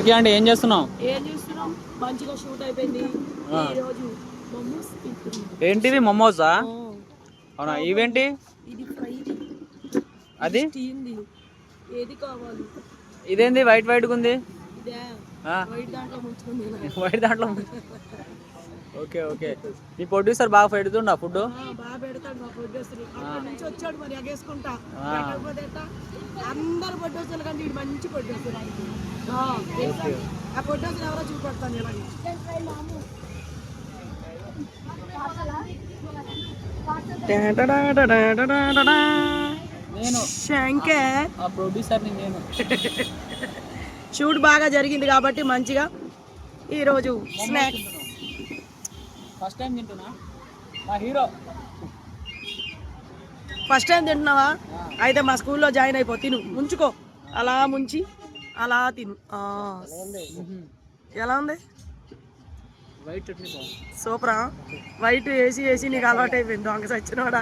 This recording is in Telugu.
ఓకే అండి ఏం చేస్తున్నావు? ఏం చూస్తున్నాం? మంచిగా షూట్ అయిపోయింది. ఆ. ఈ రోజు మమ్మూస్ తింటున్నాం. ఏంటివి మొమోసా అవునా ఇవేంటి? ఇది ఫ్రై. అది? స్టీమ్ది ఏది కావాలి? ఇదేంది వైట్ వైట్గా ఉంది వైట్ దాంట్లో ముంచుకుంది వైట్ దాంట్లో ఓకే ఓకే. మీ ప్రొడ్యూసర్ బాగా పెడుతుండా ఫుడ్ బాగా పెడతాడు మా ప్రొడ్యూసర్ అక్కడి నుంచి వచ్చాడు మరి ఎగేసుకుంటా ఆ. పెట్టకపోతే ఎట్టా? అందరు ప్రొడ్యూసర్ల కంటే ఇది మంచి ప్రొడ్యూసర్ ఆ, ఆ ప్రొడ్యూసర్ ఎవరో చూపెడతాను ఇలాగే నేను శంకర్ ఆ ప్రొడ్యూసర్ని నేను షూట్ బాగా జరిగింది కాబట్టి మంచిగా ఈరోజు స్నాక్స్ ఫస్ట్ టైం తింటున్నా? మా హీరో. ఫస్ట్ టైం తింటున్నావా? అయితే మా స్కూల్లో జాయిన్ అయిపో తిను. ముంచుకో. అలా ముంచి అలా తిను. ఎలా ఉంది? వైట్ సూపరా. వైట్ వేసి వేసి నీకు అలవాటు అయిపోయింది దొంగ సచ్చినోడా.